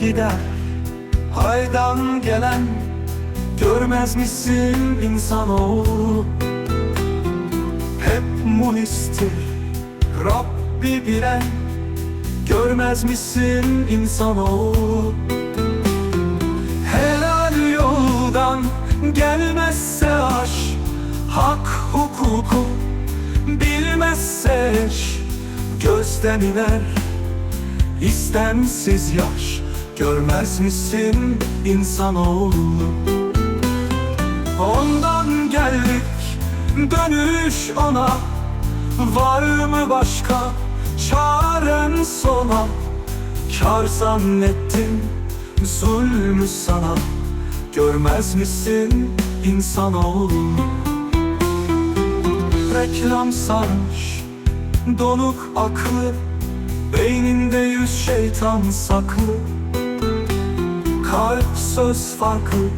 gider. Haydan gelen Görmez misin insanoğlu? Hep munistir Rabbi bilen Görmez misin insanoğlu? Helal yoldan gelmezse aş Hak hukuku bilmezse eş Gözden iner istemsiz yaş Görmez misin insanoğlu Ondan geldik dönüş ona. Var mı başka çaren sona? Kar zannettim zulmü sana. Görmez misin insanoğlu Reklam sarmış donuk aklı. Beyninde yüz şeytan saklı Kalp söz farklı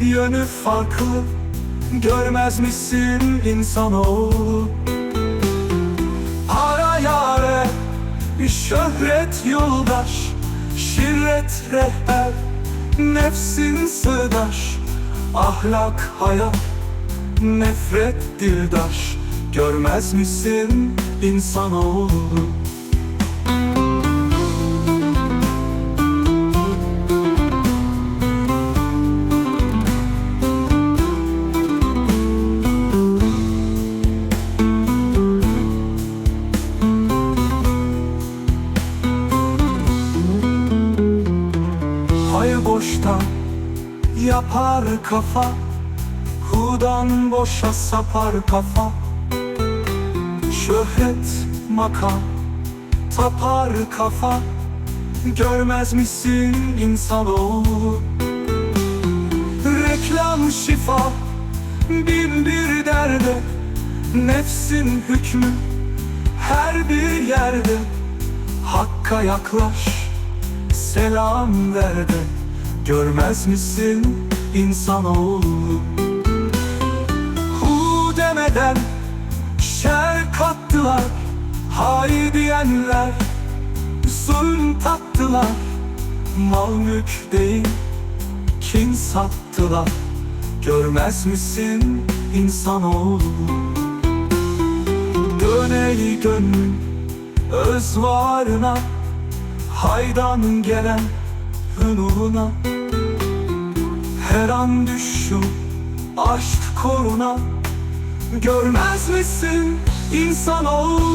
Yönü farklı Görmez misin insanoğlu? Para yare Şöhret yoldaş. Şirret rehber Nefsin sırdaş Ahlak hayat Nefret dildaş. Görmez misin insanoğlu boştan yapar kafa Hudan boşa sapar kafa. Şöhret makam tapar kafa Görmez misin insanoğlu? Reklam şifa bin bir derde Nefsin hükmü her bir yerde. Hakka yaklaş selam ver de Görmez misin insanoğlu Hu demeden şer kattılar Hay diyenler zulüm tattılar. Mal mülk değil kin sattılar. Görmez misin insanoğlu Dön ey gönlüm öz varına Haydan gelen hünuruna Her an düşü aşk koruna. Görmez misin insanoğlu